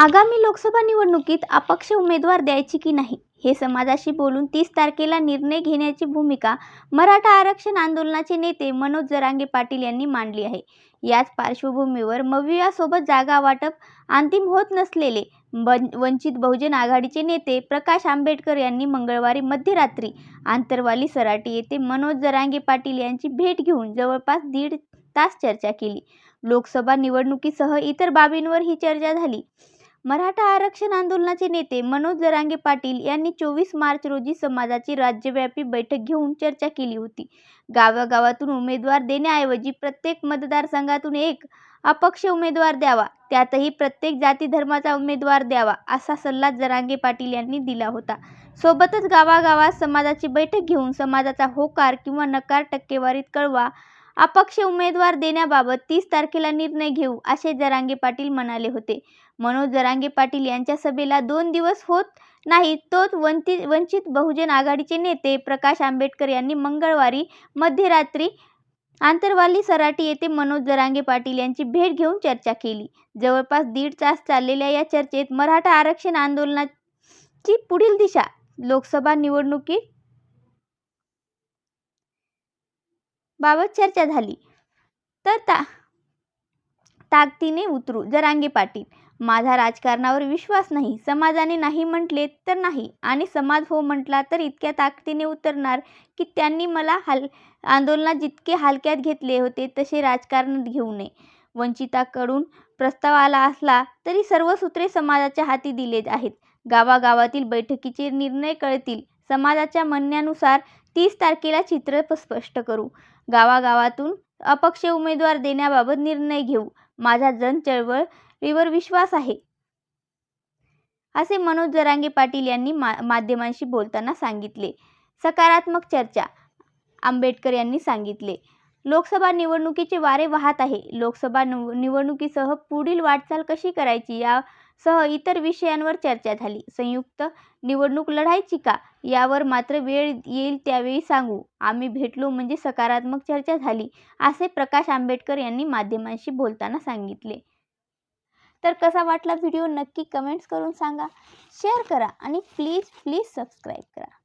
आगामी लोकसभा निवडणुकीत अपक्ष उमेदवार द्यायची की नाही? हे समाजाशी बोलून तीस तारखेला निर्णय घेण्याची भूमिका मराठा आरक्षण आंदोलनाचे नेते मनोज जरांगे पाटील यांनी मांडली आहे. याच पार्श्वभूमीवर मवियासोबत जागा वाटप अंतिम होत नसलेले वंचित बहुजन आघाडीचे नेते प्रकाश आंबेडकर यांनी मंगळवारी मध्यरात्री आंतरवाली सराटी येथे मनोज जरांगे पाटील यांची भेट घेऊन जवळपास दीड तास चर्चा केली. लोकसभा निवडणुकीसह इतर बाबींवर ही चर्चा झाली. मराठा आरक्षण आंदोलनाचे नेते मनोज जरांगे पाटील यांनी चोवीस मार्च रोजी समाजाची राज्यव्यापी बैठक घेऊन चर्चा केली होती. गावागावातून उमेदवार देण्याऐवजी प्रत्येक मतदारसंघातून एक अपक्ष उमेदवार द्यावा त्यातही प्रत्येक जाती धर्माचा उमेदवार द्यावा असा सल्ला जरांगे पाटील यांनी दिला होता. सोबतच गावागावात समाजाची बैठक घेऊन समाजाचा होकार किंवा नकार टक्केवारीत कळवा अपक्ष उमेदवार देण्याबाबत तीस तारखेला निर्णय घेऊ असे जरांगे पाटील म्हणाले होते. मनोज जरांगे पाटील यांच्या सभेला दोन दिवस होत नाही तोच वंचित वंचित बहुजन आघाडीचे नेते प्रकाश आंबेडकर यांनी मंगळवारी मध्यरात्री आंतरवाली सराटी येथे मनोज जरांगे पाटील यांची भेट घेऊन चर्चा केली. जवळपास दीड तास चाललेल्या या चर्चेत मराठा आरक्षण आंदोलनाची पुढील दिशा लोकसभा निवडणुकीत बाबत चर्चा झाली. तर ता ताकदीने उतरू जरांगे पाटील. माझा राजकारणावर विश्वास नाही समाजाने नाही म्हटले तर नाही आणि समाज हो म्हटला तर इतक्या ताकदीने उतरणार की त्यांनी मला हल आंदोलनात जितके हलक्यात घेतले होते तसे राजकारणात घेऊ नये. वंचिताकडून प्रस्ताव आला असला तरी सर्व सूत्रे समाजाच्या हाती दिले आहेत. गावागावातील बैठकीचे निर्णय कळतील. समाजाच्या म्हणण्यानुसार तीस तारखेला चित्र स्पष्ट करू. गावागावातून अपक्ष उमेदवार देण्याबाबत निर्णय घेऊ. माझा जन चळवळीवर विश्वास आहे. असे मनोज जरांगे पाटील यांनी मा माध्यमांशी बोलताना सांगितले. सकारात्मक चर्चा आंबेडकर यांनी सांगितले. लोकसभा निवडणुकीचे वारे वाहत आहे. लोकसभा निव निवडणुकीसह पुढील वाटचाल कशी करायची या सह इतर विषयांवर चर्चा झाली. संयुक्त निवडणूक लढायची का? यावर मात्र वेळ येईल त्यावेळी सांगू. आम्ही भेटलो म्हणजे सकारात्मक चर्चा झाली असे प्रकाश आंबेडकर यांनी माध्यमांशी बोलताना सांगितले. तर कसा वाटला व्हिडिओ नक्की कमेंट्स करून सांगा शेअर करा आणि प्लीज प्लीज सबस्क्राईब करा.